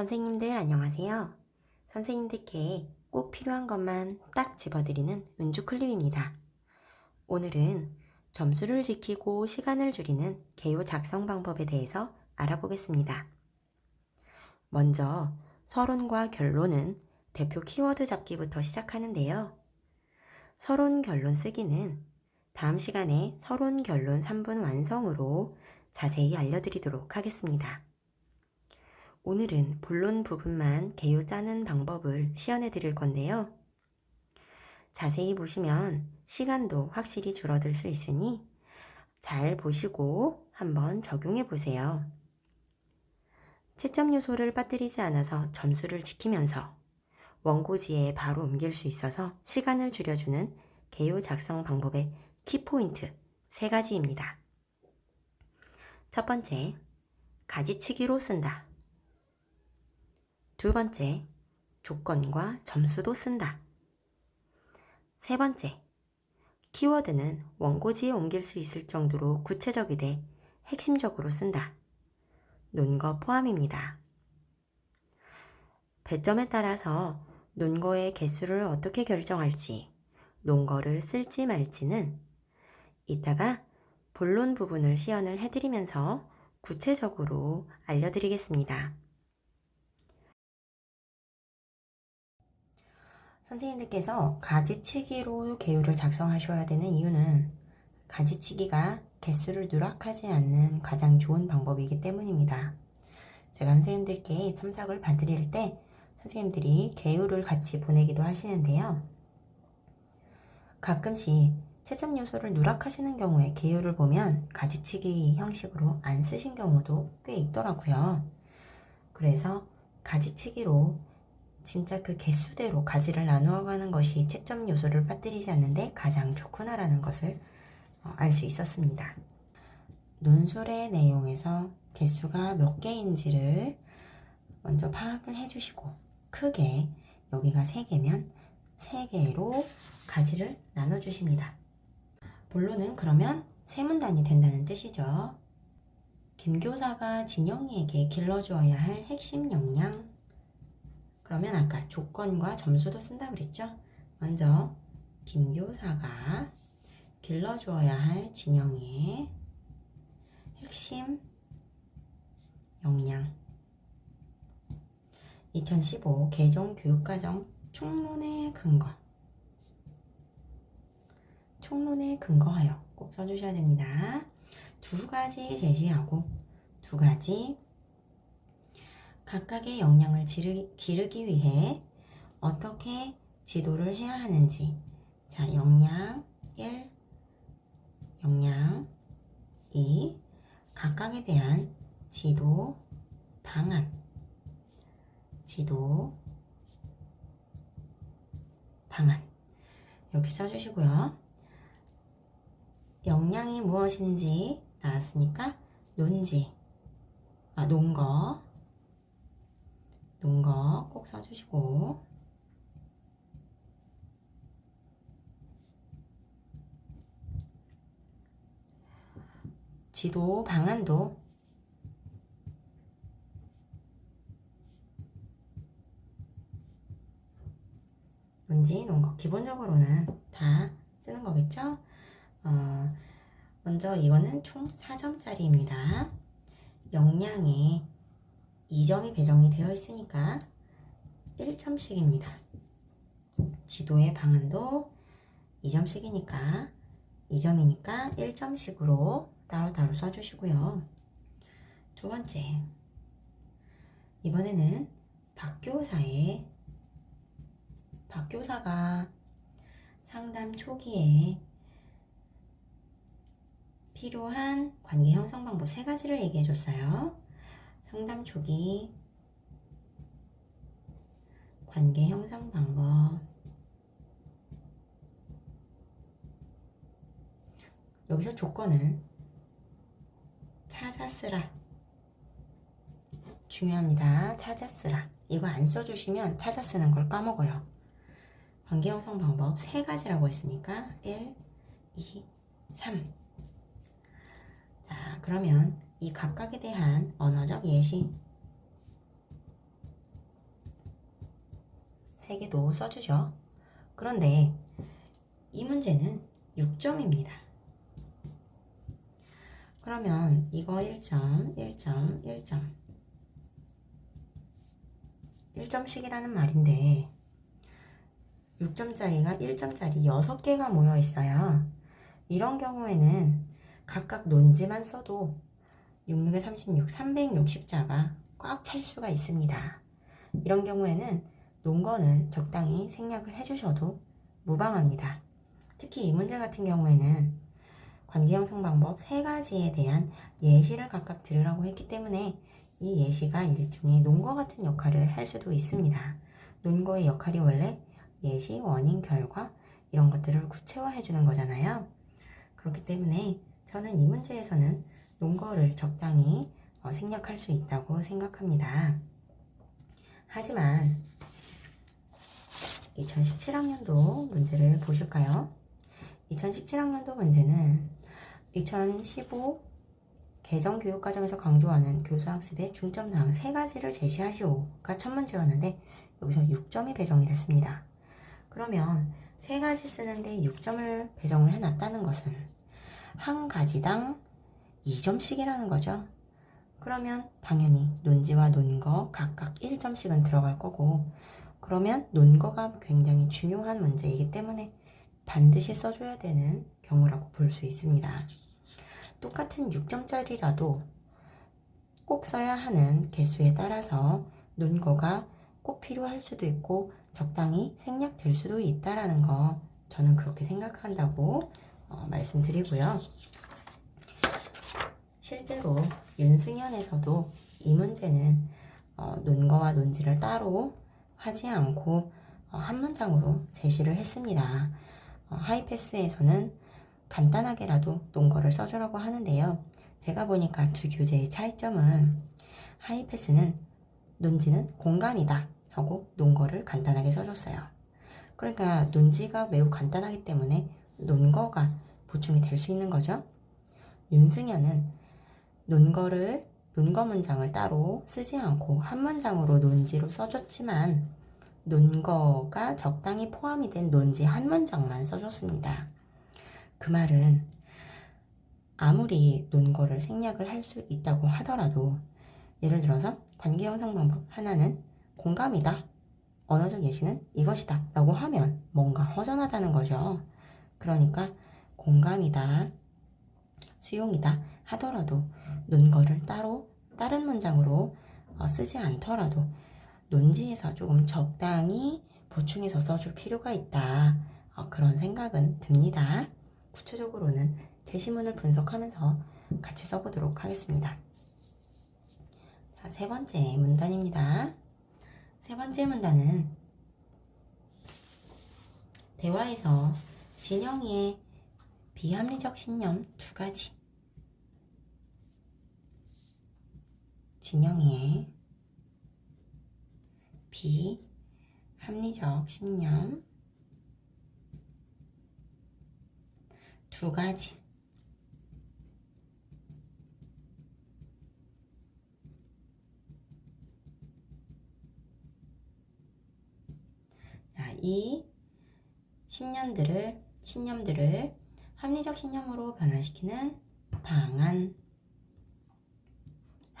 선생님들 안녕하세요. 선생님들께 꼭 필요한 것만 딱 집어드리는 은주 클립입니다. 오늘은 점수를 지키고 시간을 줄이는 개요 작성 방법에 대해서 알아보겠습니다. 먼저 서론과 결론은 대표 키워드 잡기부터 시작하는데요. 서론 결론 쓰기는 다음 시간에 서론 결론 3분 완성으로 자세히 알려드리도록 하겠습니다. 오늘은 본론 부분만 개요 짜는 방법을 시연해 드릴 건데요. 자세히 보시면 시간도 확실히 줄어들 수 있으니 잘 보시고 한번 적용해 보세요. 채점 요소를 빠뜨리지 않아서 점수를 지키면서 원고지에 바로 옮길 수 있어서 시간을 줄여주는 개요 작성 방법의 키포인트 세 가지입니다. 첫 번째, 가지치기로 쓴다. 두 번째, 조건과 점수도 쓴다. 세 번째, 키워드는 원고지에 옮길 수 있을 정도로 구체적이되 핵심적으로 쓴다. 논거 포함입니다. 배점에 따라서 논거의 개수를 어떻게 결정할지, 논거를 쓸지 말지는 이따가 본론 부분을 시연을 해드리면서 구체적으로 알려드리겠습니다. 선생님들께서 가지치기로 개요를 작성하셔야 되는 이유는 가지치기가 개수를 누락하지 않는 가장 좋은 방법이기 때문입니다. 제가 선생님들께 첨삭을 봐드릴 때 선생님들이 개요를 같이 보내기도 하시는데요. 가끔씩 채점 요소를 누락하시는 경우에 개요를 보면 가지치기 형식으로 안 쓰신 경우도 꽤 있더라고요. 그래서 가지치기로 진짜 그 개수대로 가지를 나누어 가는 것이 채점 요소를 빠뜨리지 않는데 가장 좋구나라는 것을 어, 알수 있었습니다. 논술의 내용에서 개수가 몇 개인지를 먼저 파악을 해주시고 크게 여기가 3개면 3개로 가지를 나눠주십니다. 본론은 그러면 세 문단이 된다는 뜻이죠. 김교사가 진영이에게 길러주어야 할 핵심 역량 그러면 아까 조건과 점수도 쓴다 그랬죠? 먼저 김교사가 길러주어야 할 진영이의 핵심 역량 2015 개정 교육과정 총론에 근거 총론에 근거하여 꼭 써주셔야 됩니다. 두 가지 제시하고 두 가지 각각의 역량을 기르기 위해 어떻게 지도를 해야 하는지. 자 역량 1 역량 2 각각에 대한 지도 방안. 지도 방안. 이렇게 써주시고요. 역량이 무엇인지 나왔으니까 논지. 아 논거 논거 꼭 써주시고 지도 방안도 뭔지 논거 기본적으로는 다 쓰는 거겠죠? 어, 먼저 이거는 총 4점짜리입니다. 역량에 2점이 배정이 되어 있으니까 1점씩입니다. 지도의 방안도 2점씩이니까 2점이니까 1점씩으로 따로따로 써주시고요. 두 번째, 이번에는 박교사의 박교사가 상담 초기에 필요한 관계 형성 방법 세 가지를 얘기해 줬어요. 상담 초기. 관계 형성 방법. 여기서 조건은 찾아 쓰라. 중요합니다. 찾아 쓰라. 이거 안 써주시면 찾아 쓰는 걸 까먹어요. 관계 형성 방법 세 가지라고 했으니까 1, 2, 3 자, 그러면 이 각각에 대한 언어적 예시 3개도 써주죠. 그런데 이 문제는 6점입니다. 그러면 이거 1점, 1점, 1점. 1점씩이라는 말인데 6점짜리가 1점짜리 6개가 모여 있어요. 이런 경우에는 각각 논지만 써도 66에 36, 360자가 꽉 찰 수가 있습니다. 이런 경우에는 논거는 적당히 생략을 해주셔도 무방합니다. 특히 이 문제 같은 경우에는 관계 형성 방법 세 가지에 대한 예시를 각각 들으라고 했기 때문에 이 예시가 일종의 논거 같은 역할을 할 수도 있습니다. 논거의 역할이 원래 예시, 원인, 결과 이런 것들을 구체화해 주는 거잖아요. 그렇기 때문에 저는 이 문제에서는 논거를 적당히 어, 생략할 수 있다고 생각합니다. 하지만 2017학년도 문제를 보실까요? 2017학년도 문제는 2015 개정 교육 과정에서 강조하는 교수 학습의 중점사항 세 가지를 제시하시오가 첫 문제였는데 여기서 6점이 배정이 됐습니다. 그러면 세 가지 쓰는데 6점을 배정을 해놨다는 것은 한 가지당 2점씩이라는 거죠. 그러면 당연히 논지와 논거 각각 1점씩은 들어갈 거고 그러면 논거가 굉장히 중요한 문제이기 때문에 반드시 써줘야 되는 경우라고 볼 수 있습니다. 똑같은 6점짜리라도 꼭 써야 하는 개수에 따라서 논거가 꼭 필요할 수도 있고 적당히 생략될 수도 있다라는 거 저는 그렇게 생각한다고 어, 말씀드리고요. 실제로 윤승연에서도 이 문제는 어, 논거와 논지를 따로 하지 않고 어, 한 문장으로 제시를 했습니다. 어, 하이패스에서는 간단하게라도 논거를 써주라고 하는데요. 제가 보니까 두 교재의 차이점은 하이패스는 논지는 공간이다 하고 논거를 간단하게 써줬어요. 그러니까 논지가 매우 간단하기 때문에 논거가 보충이 될 수 있는 거죠. 윤승연은 논거를 논거 문장을 따로 쓰지 않고 한 문장으로 논지로 써줬지만 논거가 적당히 포함이 된 논지 한 문장만 써줬습니다. 그 말은 아무리 논거를 생략을 할 수 있다고 하더라도 예를 들어서 관계 형성 방법 하나는 공감이다. 언어적 예시는 이것이다. 라고 하면 뭔가 허전하다는 거죠. 그러니까 공감이다. 수용이다. 하더라도 논거를 따로 다른 문장으로 어, 쓰지 않더라도 논지에서 조금 적당히 보충해서 써줄 필요가 있다. 어, 그런 생각은 듭니다. 구체적으로는 제시문을 분석하면서 같이 써보도록 하겠습니다. 자, 세 번째 문단입니다. 세 번째 문단은 대화에서 진영이의 비합리적 신념 두 가지. 진영이의 비 합리적 신념 두 가지. 자, 이 신념들을 신념들을 합리적 신념으로 변화시키는 방안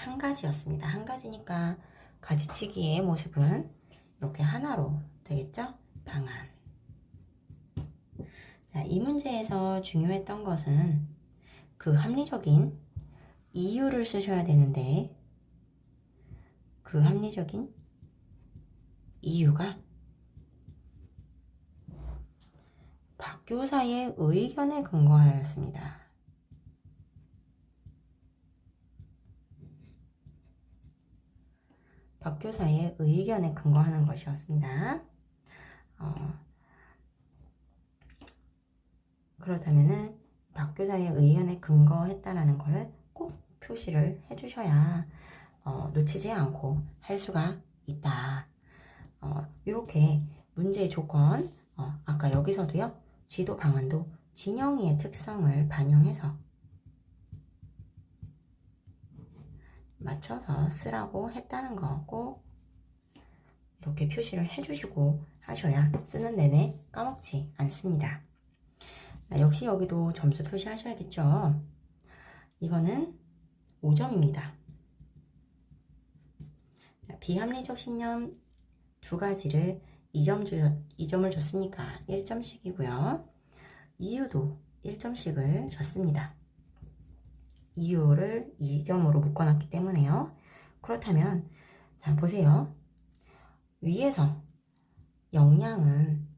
한 가지였습니다. 한 가지니까 가지치기의 모습은 이렇게 하나로 되겠죠? 방안. 자, 이 문제에서 중요했던 것은 그 합리적인 이유를 쓰셔야 되는데 그 합리적인 이유가 박 교사의 의견에 근거하였습니다. 박교사의 의견에 근거하는 것이었습니다. 어, 그렇다면은 박교사의 의견에 근거했다라는 것을 꼭 표시를 해주셔야 어, 놓치지 않고 할 수가 있다. 어, 이렇게 문제의 조건, 어, 아까 여기서도요, 지도 방안도 진영이의 특성을 반영해서 맞춰서 쓰라고 했다는 거꼭 이렇게 표시를 해주시고 하셔야 쓰는 내내 까먹지 않습니다. 자, 역시 여기도 점수 표시하셔야겠죠. 이거는 5점입니다. 비합리적 신념 두 가지를 2점 주, 2점을 줬으니까 1점씩이고요. 이유도 1점씩을 줬습니다. 이유를 2점으로 묶어놨기 때문에요. 그렇다면 자 보세요. 위에서 영양은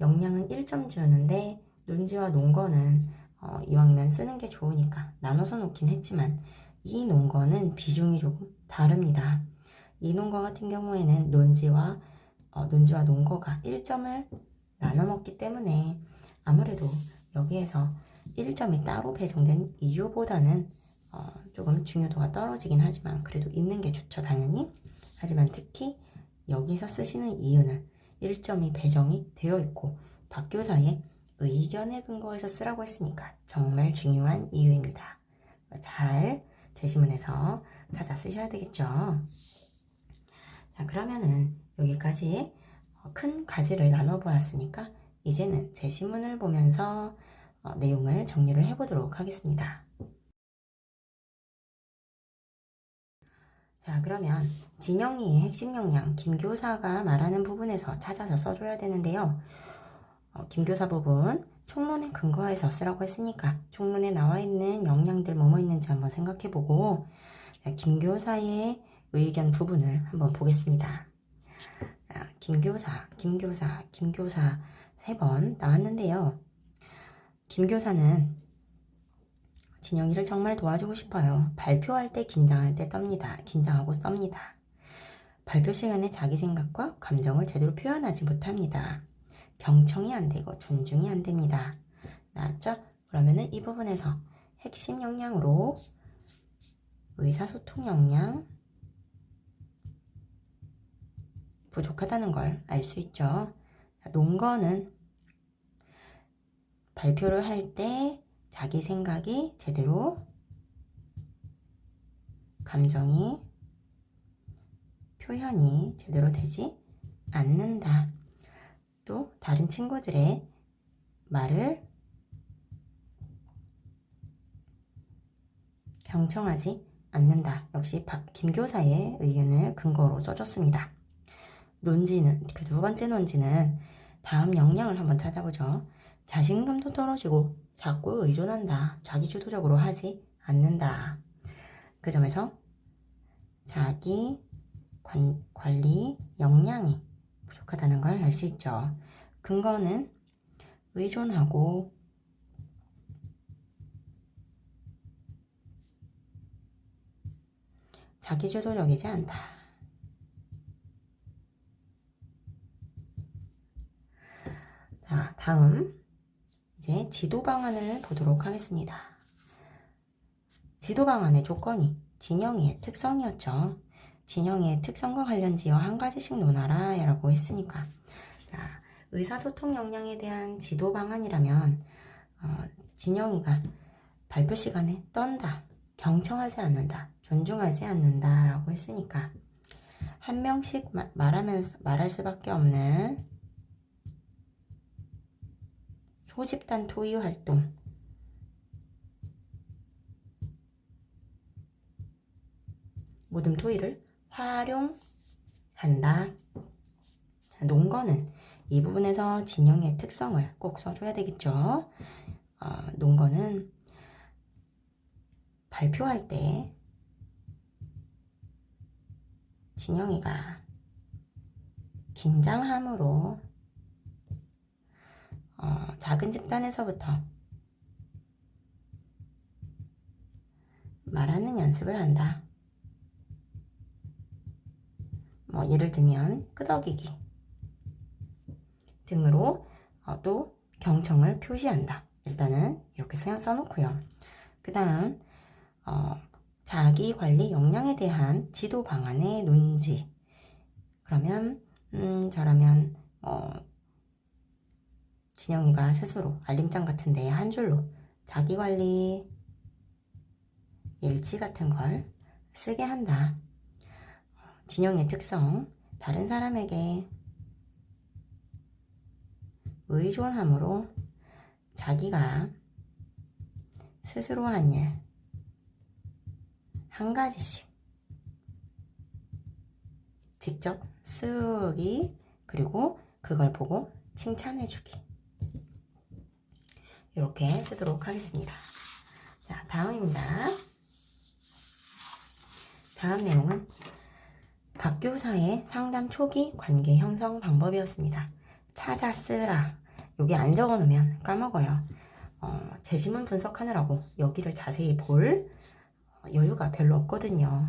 영양은 1점 주는데 논지와 논거는 어, 이왕이면 쓰는 게 좋으니까 나눠서 놓긴 했지만 이 논거는 비중이 조금 다릅니다. 이 논거 같은 경우에는 논지와 어, 논지와 논거가 1점을 나눠 먹기 때문에 아무래도 여기에서 1점이 따로 배정된 이유보다는 어, 조금 중요도가 떨어지긴 하지만 그래도 있는 게 좋죠 당연히 하지만 특히 여기서 쓰시는 이유는 1점이 배정이 되어 있고 박교사의 의견에 근거해서 쓰라고 했으니까 정말 중요한 이유입니다. 잘 제시문에서 찾아 쓰셔야 되겠죠. 자, 그러면은 여기까지 어, 큰 가지를 나눠 보았으니까 이제는 제시문을 보면서 어, 내용을 정리를 해보도록 하겠습니다. 자, 그러면 진영이의 핵심 역량, 김교사가 말하는 부분에서 찾아서 써줘야 되는데요. 어, 김교사 부분, 총론에 근거해서 쓰라고 했으니까 총론에 나와 있는 역량들 뭐뭐 있는지 한번 생각해보고 김교사의 의견 부분을 한번 보겠습니다. 자, 김교사, 김교사, 김교사 세 번 나왔는데요. 김교사는 진영이를 정말 도와주고 싶어요. 발표할 때 긴장할 때 떱니다. 긴장하고 썹니다. 발표 시간에 자기 생각과 감정을 제대로 표현하지 못합니다. 경청이 안 되고 존중이 안 됩니다. 나왔죠? 그러면은 이 부분에서 핵심 역량으로 의사소통 역량 부족하다는 걸 알 수 있죠. 논거는 발표를 할 때 자기 생각이 제대로 감정이 표현이 제대로 되지 않는다. 또 다른 친구들의 말을 경청하지 않는다. 역시 김 교사의 의견을 근거로 써줬습니다. 논지는 그 두 번째 논지는 다음 역량을 한번 찾아보죠. 자신감도 떨어지고 자꾸 의존한다. 자기주도적으로 하지 않는다. 그 점에서 자기 관, 관리 역량이 부족하다는 걸 알 수 있죠. 근거는 의존하고 자기주도적이지 않다. 자, 다음 이제 지도 방안을 보도록 하겠습니다. 지도 방안의 조건이 진영이의 특성이었죠. 진영이의 특성과 관련 지어 한 가지씩 논하라 라고 했으니까 자, 의사소통 역량에 대한 지도 방안이라면 어, 진영이가 발표 시간에 떤다, 경청하지 않는다, 존중하지 않는다 라고 했으니까 한 명씩 마, 말하면서 말할 수밖에 없는 소집단 토의 활동 모든 토의를 활용한다. 자, 논거는 이 부분에서 진영의 특성을 꼭 써줘야 되겠죠. 어, 논거는 발표할 때 진영이가 긴장함으로 어, 작은 집단에서부터 말하는 연습을 한다. 뭐 예를 들면 끄덕이기 등으로 어, 또 경청을 표시한다. 일단은 이렇게 써놓고요. 그 다음 어, 자기 관리 역량에 대한 지도 방안의 논지 그러면 음, 저라면 어, 진영이가 스스로 알림장 같은 데에 한 줄로 자기 관리 일지 같은 걸 쓰게 한다. 진영의 특성, 다른 사람에게 의존함으로 자기가 스스로 한 일, 한 가지씩 직접 쓰기, 그리고 그걸 보고 칭찬해주기. 이렇게 쓰도록 하겠습니다. 자, 다음입니다. 다음 내용은 박교사의 상담 초기 관계 형성 방법이었습니다. 찾아 쓰라. 여기 안 적어 놓으면 까먹어요. 어, 제지문 분석하느라고 여기를 자세히 볼 여유가 별로 없거든요.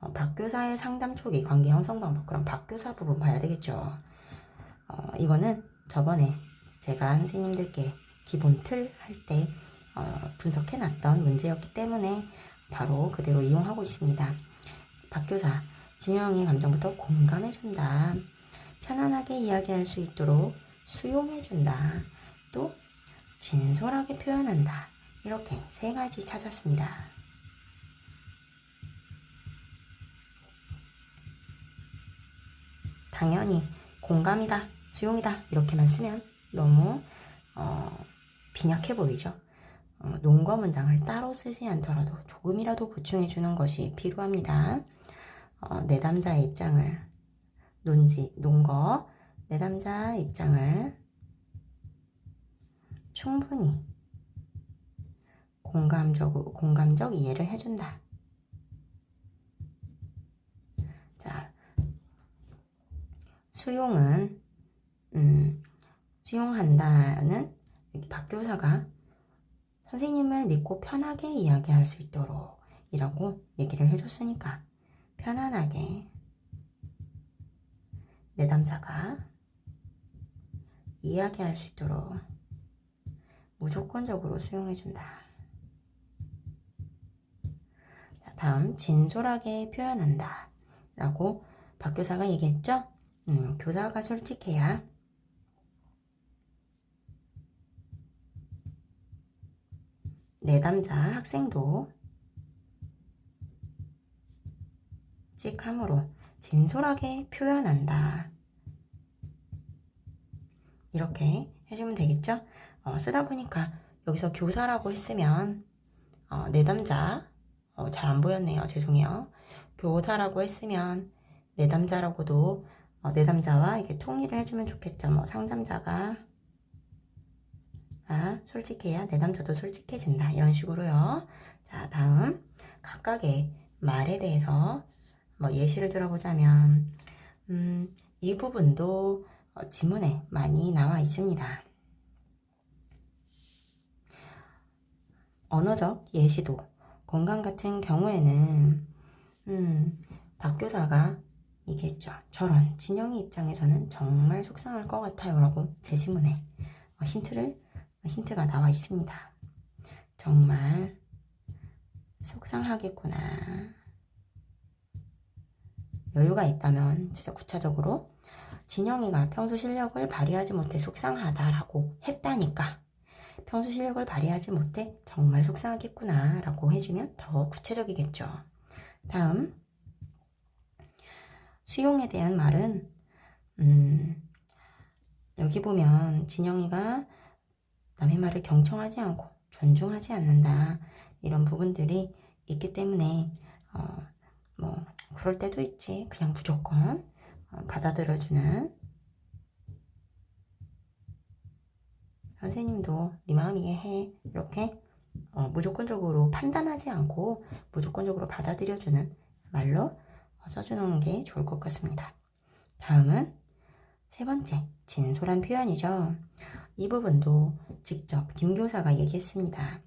어, 박교사의 상담 초기 관계 형성 방법. 그럼 박교사 부분 봐야 되겠죠. 어, 이거는 저번에 제가 선생님들께 기본 틀 할때 어, 분석해 놨던 문제였기 때문에 바로 그대로 이용하고 있습니다. 박교사, 진영의 감정부터 공감해준다. 편안하게 이야기할 수 있도록 수용해준다. 또 진솔하게 표현한다. 이렇게 세 가지 찾았습니다. 당연히 공감이다, 수용이다 이렇게만 쓰면 너무 어, 빈약해 보이죠. 어, 논거 문장을 따로 쓰지 않더라도 조금이라도 보충해 주는 것이 필요합니다. 어, 내담자의 입장을 논지 논거 내담자 입장을 충분히 공감적 공감적 이해를 해준다. 자, 수용은 음, 수용한다는 박 교사가 선생님을 믿고 편하게 이야기할 수 있도록 이라고 얘기를 해줬으니까 편안하게 내담자가 이야기할 수 있도록 무조건적으로 수용해준다. 자, 다음 진솔하게 표현한다. 라고 박 교사가 얘기했죠? 음, 교사가 솔직해야 내담자 학생도 찍함으로 진솔하게 표현한다. 이렇게 해주면 되겠죠? 어, 쓰다 보니까 여기서 교사라고 했으면 어, 내담자 어, 잘 안 보였네요. 죄송해요. 교사라고 했으면 내담자라고도 어, 내담자와 이게 통일을 해주면 좋겠죠. 뭐 상담자가 아, 솔직해야 내담자도 솔직해진다. 이런 식으로요. 자, 다음 각각의 말에 대해서 뭐 예시를 들어보자면 음, 이 부분도 어, 지문에 많이 나와 있습니다. 언어적 예시도 건강 같은 경우에는 음, 박 교사가 얘기했죠. 저런 진영이 입장에서는 정말 속상할 것 같아요. 라고 제 지문에 어, 힌트를 힌트가 나와 있습니다. 정말 속상하겠구나. 여유가 있다면 진짜 구체적으로 진영이가 평소 실력을 발휘하지 못해 속상하다라고 했다니까 평소 실력을 발휘하지 못해 정말 속상하겠구나 라고 해주면 더 구체적이겠죠. 다음 수용에 대한 말은 음, 여기 보면 진영이가 남의 말을 경청하지 않고 존중하지 않는다 이런 부분들이 있기 때문에 어, 뭐 그럴 때도 있지 그냥 무조건 어, 받아들여주는 선생님도 네 마음 이해해 이렇게 어, 무조건적으로 판단하지 않고 무조건적으로 받아들여주는 말로 써주는 게 좋을 것 같습니다. 다음은 세 번째 진솔한 표현이죠. 이 부분도 직접 김 교사가 얘기했습니다.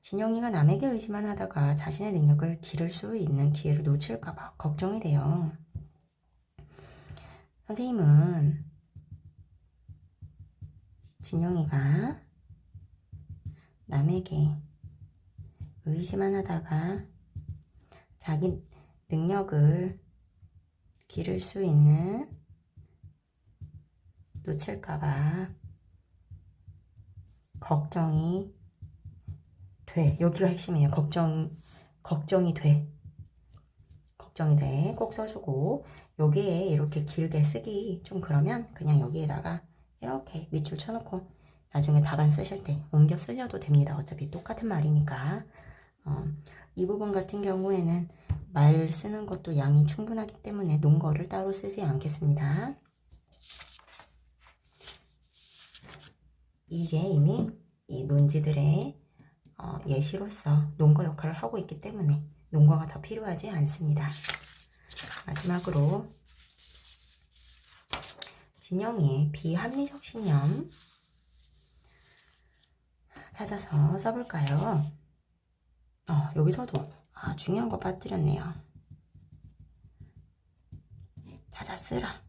진영이가 남에게 의지만 하다가 자신의 능력을 기를 수 있는 기회를 놓칠까봐 걱정이 돼요. 선생님은 진영이가 남에게 의지만 하다가 자기 능력을 기를 수 있는 놓칠까봐 걱정이 돼. 여기가 핵심이에요. 걱정, 걱정이 돼. 걱정이 돼. 꼭 써주고 여기에 이렇게 길게 쓰기 좀 그러면 그냥 여기에다가 이렇게 밑줄 쳐놓고 나중에 답안 쓰실 때 옮겨 쓰셔도 됩니다. 어차피 똑같은 말이니까. 어, 이 부분 같은 경우에는 말 쓰는 것도 양이 충분하기 때문에 논거를 따로 쓰지 않겠습니다. 이게 이미 이 논지들의 어, 예시로서 논거 역할을 하고 있기 때문에 논거가 더 필요하지 않습니다. 마지막으로 진영이의 비합리적 신념 찾아서 써볼까요? 어, 여기서도 아, 중요한 거 빠뜨렸네요. 찾아 쓰라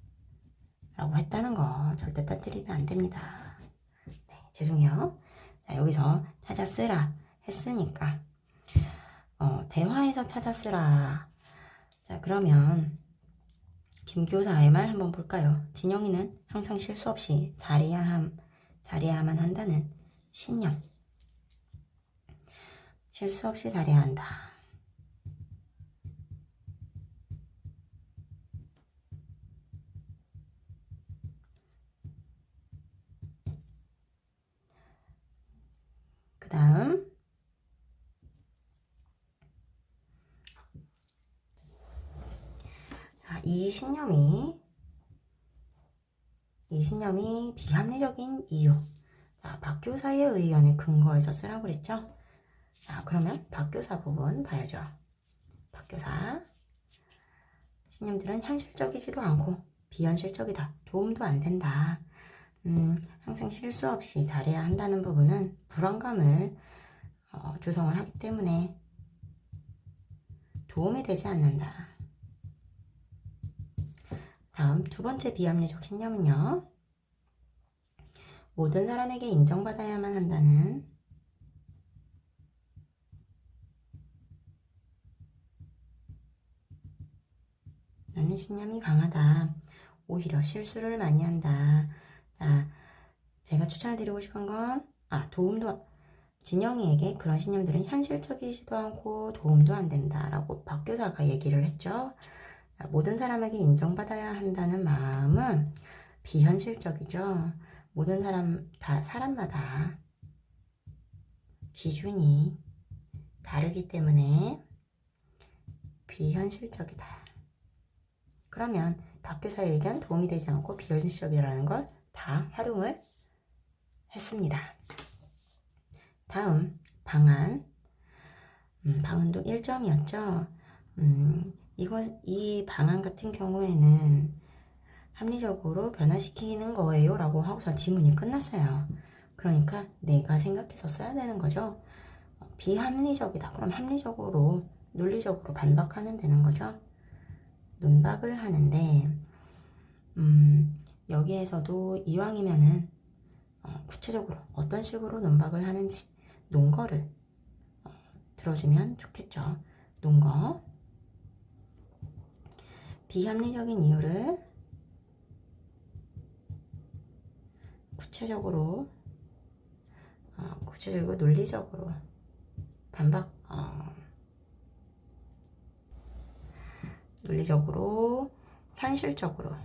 라고 했다는 거 절대 빠뜨리면 안 됩니다. 네, 죄송해요. 자, 여기서 찾아 쓰라 했으니까 어, 대화에서 찾아 쓰라. 자, 그러면 김 교사의 말 한번 볼까요? 진영이는 항상 실수 없이 잘해야 함, 잘해야만 한다는 신념. 실수 없이 잘해야 한다. 그 다음, 자, 이 신념이, 이 신념이 비합리적인 이유. 자, 박 교사의 의견에 근거해서 쓰라고 그랬죠? 자, 그러면 박 교사 부분 봐야죠. 박 교사. 신념들은 현실적이지도 않고 비현실적이다. 도움도 안 된다. 음, 항상 실수 없이 잘해야 한다는 부분은 불안감을 어, 조성을 하기 때문에 도움이 되지 않는다. 다음 두 번째 비합리적 신념은요. 모든 사람에게 인정받아야만 한다는 나는 신념이 강하다. 오히려 실수를 많이 한다. 자, 제가 추천해드리고 싶은 건, 아, 도움도, 진영이에게 그런 신념들은 현실적이지도 않고 도움도 안 된다라고 박 교사가 얘기를 했죠. 자, 모든 사람에게 인정받아야 한다는 마음은 비현실적이죠. 모든 사람, 다, 사람마다 기준이 다르기 때문에 비현실적이다. 그러면 박 교사의 의견 도움이 되지 않고 비현실적이라는 걸 다 활용을 했습니다. 다음 방안 음, 방안도 1점이었죠. 음, 이거 이 방안 같은 경우에는 합리적으로 변화시키는 거예요 라고 하고서 지문이 끝났어요. 그러니까 내가 생각해서 써야 되는 거죠. 비합리적이다. 그럼 합리적으로 논리적으로 반박하면 되는 거죠. 논박을 하는데 음, 여기에서도 이왕이면은 어, 구체적으로 어떤 식으로 논박을 하는지 논거를 어, 들어주면 좋겠죠. 논거 비합리적인 이유를 구체적으로 어, 구체적이고 논리적으로 반박 어, 논리적으로 현실적으로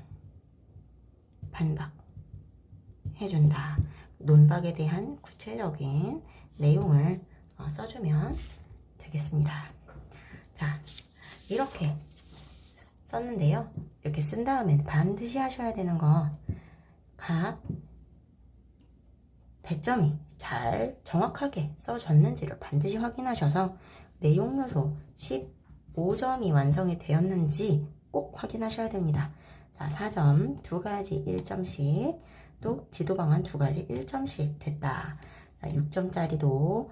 반박해준다. 논박에 대한 구체적인 내용을 어, 써주면 되겠습니다. 자, 이렇게 썼는데요. 이렇게 쓴 다음에 반드시 하셔야 되는 거, 각 배점이 잘 정확하게 써졌는지를 반드시 확인하셔서 내용 요소 15점이 완성이 되었는지 꼭 확인하셔야 됩니다. 자, 4점 두 가지 1점씩 또 지도 방안 두 가지 1점씩 됐다. 6점짜리도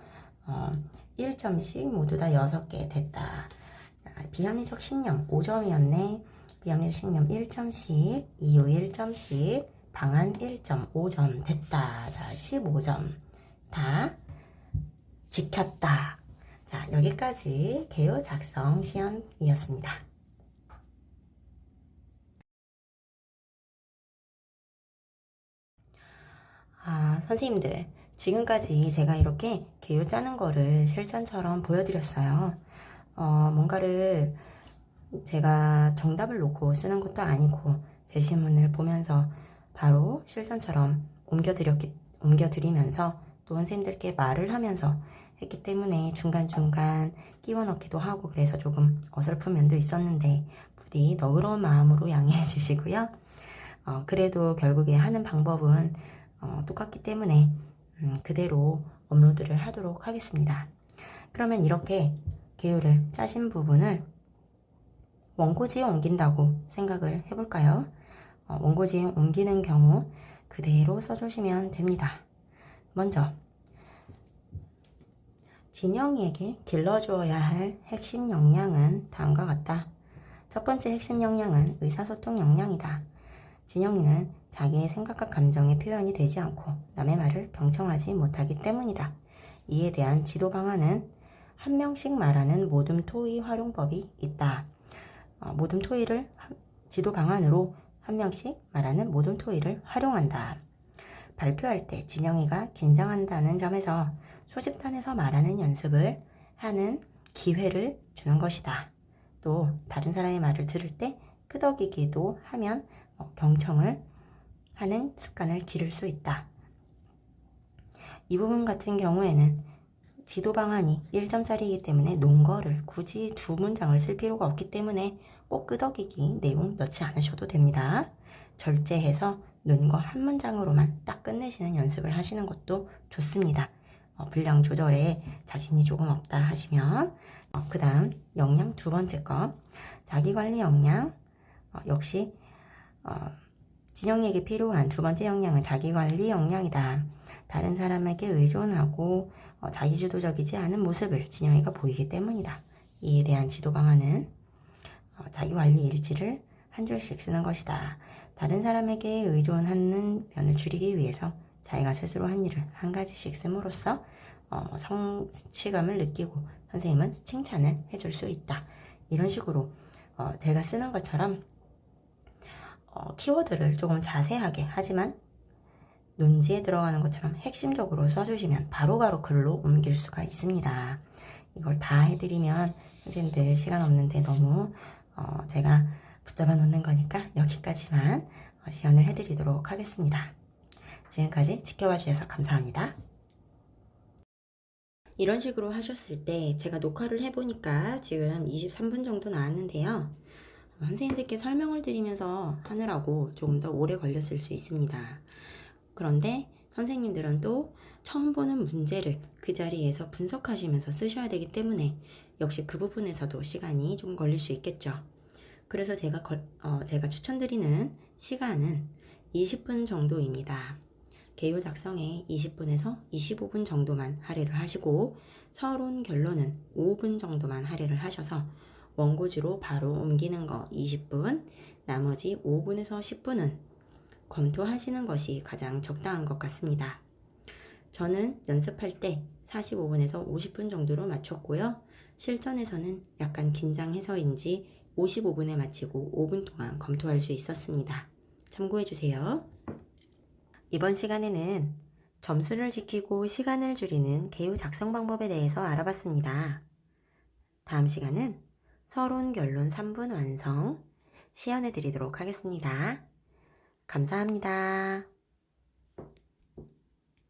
어, 1점씩 모두 다 6개 됐다. 자, 비합리적 신념 5점이었네. 비합리적 신념 1점씩, 이유 1점씩, 방안 1점, 5점 됐다. 자, 15점 다 지켰다. 자, 여기까지 개요 작성 시험이었습니다. 아, 선생님들. 지금까지 제가 이렇게 개요 짜는 거를 실전처럼 보여드렸어요. 어, 뭔가를 제가 정답을 놓고 쓰는 것도 아니고 제 시문을 보면서 바로 실전처럼 옮겨드렸기, 옮겨드리면서 또 선생님들께 말을 하면서 했기 때문에 중간중간 끼워 넣기도 하고 그래서 조금 어설픈 면도 있었는데 부디 너그러운 마음으로 양해해 주시고요. 어, 그래도 결국에 하는 방법은 어, 똑같기 때문에 음, 그대로 업로드를 하도록 하겠습니다. 그러면 이렇게 개요를 짜신 부분을 원고지에 옮긴다고 생각을 해볼까요? 어, 원고지에 옮기는 경우 그대로 써주시면 됩니다. 먼저 진영이에게 길러주어야 할 핵심 역량은 다음과 같다. 첫 번째 핵심 역량은 의사소통 역량이다. 진영이는 자기의 생각과 감정의 표현이 되지 않고 남의 말을 경청하지 못하기 때문이다. 이에 대한 지도 방안은 한 명씩 말하는 모둠 토의 활용법이 있다. 어, 모둠 토의를 한- 지도 방안으로 한 명씩 말하는 모둠 토의를 활용한다. 발표할 때 진영이가 긴장한다는 점에서 소집단에서 말하는 연습을 하는 기회를 주는 것이다. 또 다른 사람의 말을 들을 때 끄덕이기도 하면 어, 경청을 하는 습관을 기를 수 있다. 이 부분 같은 경우에는 지도 방안이 1점짜리이기 때문에 논거를 굳이 두 문장을 쓸 필요가 없기 때문에 꼭 끄덕이기 내용 넣지 않으셔도 됩니다. 절제해서 논거 한 문장으로만 딱 끝내시는 연습을 하시는 것도 좋습니다. 어, 분량 조절에 자신이 조금 없다 하시면 어, 그 다음 역량 두 번째 거 자기관리 역량 어, 역시 어, 진영에게 필요한 두 번째 역량은 자기관리 역량이다. 다른 사람에게 의존하고 어, 자기주도적이지 않은 모습을 진영이가 보이기 때문이다. 이에 대한 지도 방안은 어, 자기관리 일지를 한 줄씩 쓰는 것이다. 다른 사람에게 의존하는 면을 줄이기 위해서 자기가 스스로 한 일을 한 가지씩 씀으로써 어, 성취감을 느끼고 선생님은 칭찬을 해줄 수 있다. 이런 식으로 어, 제가 쓰는 것처럼 어, 키워드를 조금 자세하게 하지만 논지에 들어가는 것처럼 핵심적으로 써주시면 바로 바로 글로 옮길 수가 있습니다. 이걸 다 해드리면 선생님들 시간 없는데 너무 어, 제가 붙잡아 놓는 거니까 여기까지만 어, 지원을 해드리도록 하겠습니다. 지금까지 지켜봐 주셔서 감사합니다. 이런 식으로 하셨을 때 제가 녹화를 해보니까 지금 23분 정도 나왔는데요. 어, 선생님들께 설명을 드리면서 하느라고 조금 더 오래 걸렸을 수 있습니다. 그런데 선생님들은 또 처음 보는 문제를 그 자리에서 분석하시면서 쓰셔야 되기 때문에 역시 그 부분에서도 시간이 좀 걸릴 수 있겠죠. 그래서 제가, 걸- 어, 제가 추천드리는 시간은 20분 정도입니다. 개요 작성에 20분에서 25분 정도만 할애를 하시고 서론 결론은 5분 정도만 할애를 하셔서 원고지로 바로 옮기는 거 20분, 나머지 5분에서 10분은 검토하시는 것이 가장 적당한 것 같습니다. 저는 연습할 때 45분에서 50분 정도로 맞췄고요. 실전에서는 약간 긴장해서인지 55분에 마치고 5분 동안 검토할 수 있었습니다. 참고해 주세요. 이번 시간에는 점수를 지키고 시간을 줄이는 개요 작성 방법에 대해서 알아봤습니다. 다음 시간은 서론 결론 3분 완성 시연해 드리도록 하겠습니다. 감사합니다.